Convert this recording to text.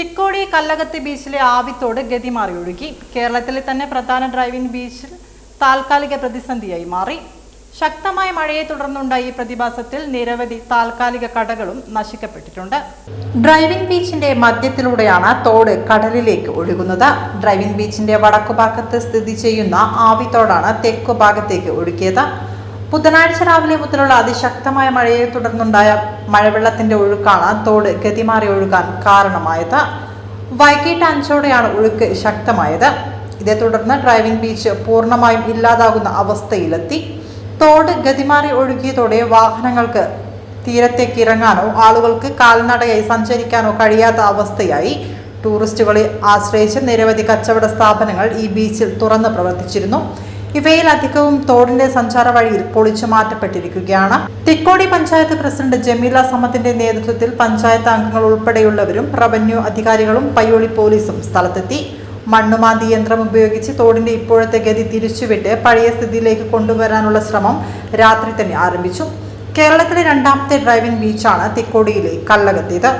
തിക്കോടി കല്ലകത്ത് ബീച്ചിലെ ആവിത്തോട് ഗതിമാറി ഒഴുകി. കേരളത്തിലെ തന്നെ പ്രധാന ഡ്രൈവിംഗ് ബീച്ചിൽ താൽക്കാലിക പ്രതിസന്ധിയായി മാറി. ശക്തമായ മഴയെ തുടർന്നുണ്ടായ ഈ പ്രതിഭാസത്തിൽ നിരവധി താൽക്കാലിക കടകളും നശിക്കപ്പെട്ടിട്ടുണ്ട്. ഡ്രൈവിംഗ് ബീച്ചിന്റെ മധ്യത്തിലൂടെയാണ് തോട് കടലിലേക്ക് ഒഴുകുന്നത്. ഡ്രൈവിംഗ് ബീച്ചിന്റെ വടക്കുഭാഗത്ത് സ്ഥിതി ചെയ്യുന്ന ആവിത്തോടാണ് തെക്കു ഭാഗത്തേക്ക് ഒഴുകിയത്. ബുധനാഴ്ച രാവിലെ മുതലുള്ള അതിശക്തമായ മഴയെ തുടർന്നുണ്ടായ മഴവെള്ളത്തിന്റെ ഒഴുക്കാണ് തോട് ഗതിമാറി ഒഴുകാൻ കാരണമായത്. വൈകിട്ട് അഞ്ചോടെയാണ് ഒഴുക്ക് ശക്തമായത്. ഇതേ തുടർന്ന് ഡ്രൈവിംഗ് ബീച്ച് പൂർണമായും ഇല്ലാതാകുന്ന അവസ്ഥയിലെത്തി. തോട് ഗതിമാറി ഒഴുകിയതോടെ വാഹനങ്ങൾക്ക് തീരത്തേക്ക് ഇറങ്ങാനോ ആളുകൾക്ക് കാൽനടയായി സഞ്ചരിക്കാനോ കഴിയാത്ത അവസ്ഥയായി. ടൂറിസ്റ്റുകളെ ആശ്രയിച്ച് നിരവധി കച്ചവട സ്ഥാപനങ്ങൾ ഈ ബീച്ചിൽ തുറന്ന് പ്രവർത്തിച്ചിരുന്നു. ഇവയിൽ അധികവും തോടിന്റെ സഞ്ചാര വഴിയിൽ പൊളിച്ചു മാറ്റപ്പെട്ടിരിക്കുകയാണ്. തിക്കോടി പഞ്ചായത്ത് പ്രസിഡന്റ് ജമീല സമത്തിന്റെ നേതൃത്വത്തിൽ പഞ്ചായത്ത് അംഗങ്ങൾ ഉൾപ്പെടെയുള്ളവരും റവന്യൂ അധികാരികളും പയ്യോളി പോലീസും സ്ഥലത്തെത്തി. മണ്ണുമാന്തി യന്ത്രം ഉപയോഗിച്ച് തോടിന്റെ ഇപ്പോഴത്തെ ഗതി തിരിച്ചുവിട്ട് പഴയ സ്ഥിതിയിലേക്ക് കൊണ്ടുവരാനുള്ള ശ്രമം രാത്രി തന്നെ ആരംഭിച്ചു. കേരളത്തിലെ രണ്ടാമത്തെ ഡ്രൈവിംഗ് ബീച്ചാണ് തിക്കോടിയിലെ കല്ലകത്തേത്.